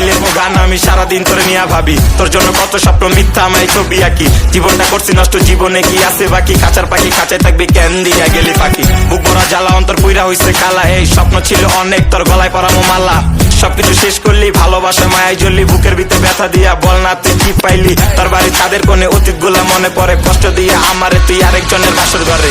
এই গান আমি সারাদিন তোরে নিয়ে ভাবি। তোর জন্য কত স্বপ্ন, মিথ্যা আমায় ছবি আঁকি। জীবনটা করছি নষ্ট, জীবনে কি আছে বাকি? কাঁচার পাখি কাঁচায় থাকবে, কেন দিয়া গেলি পাখি বুক ভরা জ্বালা, অন্তর পুইরা হইছে কালা। এই স্বপ্ন ছিল অনেক, তোর গলায় পরামো মালা সবকিছু শেষ করলি ভালোবাসা মায়ায় জ্বললি, বুকের ভিতরে ব্যথা দিয়া বল না, তুই কি পাইলি? তার বাড়ি তাদের কোনে অতীতগুলা মনে পড়ে, কষ্ট দিয়ে আমারে তুই আরেকজনের বাসর ঘরে।